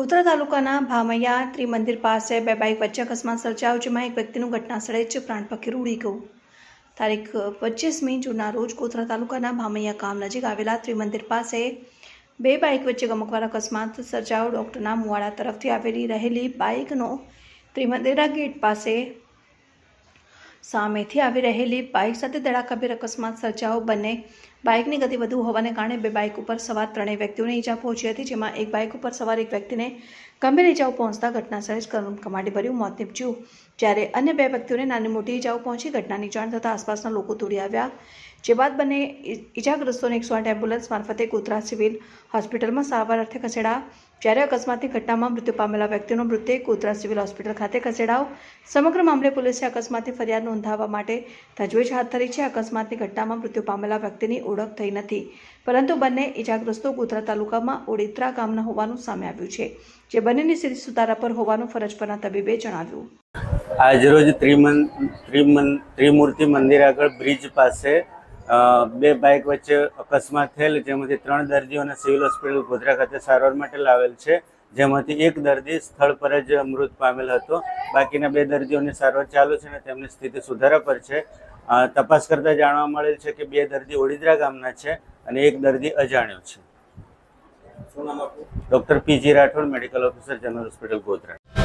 ગોધરા તાલુકાના ભામૈયા ત્રિમંદિર પાસે બે બાઇક વચ્ચે અકસ્માત સર્જાયો, જેમાં એક વ્યક્તિનું ઘટના સ્થળે જ પ્રાણ પખીરું ઉડી ગયું. તારીખ પચીસમી જૂનના રોજ ગોધરા તાલુકાના ભામૈયા ગામ નજીક આવેલા ત્રિમંદિર પાસે બે બાઇક વચ્ચે ગમકવાર અકસ્માત સર્જાયો. ડૉક્ટરના મુવાડા તરફથી આવેલી રહેલી બાઇકનો ત્રિમંદિરા ગેટ પાસે સામેથી આવી રહેલી બાઇક સાથે ધડાકાભેર અકસ્માત સર્જાયો. બંને બાઇકની ગતિ વધુ હોવાને કારણે બે બાઇક ઉપર સવાર ત્રણેય વ્યક્તિઓને ઈજા પહોંચી હતી, જેમાં એક બાઇક ઉપર સવાર એક વ્યક્તિને ગંભીર ઈજાઓ પહોંચતા ઘટના સ્થળે જ કરુણ કમાડી ભર્યું મોત નીપજ્યું. જ્યારે અન્ય બે વ્યક્તિઓને નાની મોટી ઈજાઓ પહોંચી, ઘટનાની જાણ થતાં આસપાસના લોકો દોડી આવ્યા. જે બાદ બંને ઇજાગ્રસ્તોને એકસો આઠ એમ્બ્યુલન્સ મારફતે ગોધરા સિવિલ હોસ્પિટલમાં સારવાર અર્થે ખસેડાયા. જ્યારે અકસ્માતની ઘટનામાં મૃત્યુ પામેલા વ્યક્તિનો મૃતદેહ ગોધરા સિવિલ હોસ્પિટલ ખાતે ખસેડાયો. સમગ્ર મામલે પોલીસે અકસ્માતની ફરિયાદ નોંધાવવા માટે તજવીજ હાથ ધરી છે. અકસ્માતની ઘટનામાં મૃત્યુ પામેલા વ્યક્તિની ઓળખ થઈ નથી. પરંતુ બંને ઇજાગ્રસ્તો ગોધરા તાલુકામાં ઓડિત્રા ગામના હોવાનું સામે આવ્યું છે, જે બંનેની સ્થિતિ સુધારા પર હોવાનું ફરજ પરના તબીબે જણાવ્યું. આજરોજ ત્રિમન ત્રિમન, ત્રિમૂર્તિ મંદિર આગળ બ્રિજ પાસે બે બાઇક વચ્ચે અકસ્માત થયેલ, જેમાંથી ત્રણ દર્દીઓને સિવિલ હોસ્પિટલ ગોધરા ખાતે સારવાર માટે લાવેલ છે. જેમાંથી એક દર્દી સ્થળ પર જ મૃત પામેલ હતો. બાકીના બે દર્દીઓની સારવાર ચાલુ છે અને તેમની સ્થિતિ સુધારા પર છે. તપાસ કરતા જાણવા મળેલ છે કે બે દર્દી ઓડિદ્રા ગામના છે અને એક દર્દી અજાણ્યો છે. Doctor PG Rathod medical officer general hospital Godhra.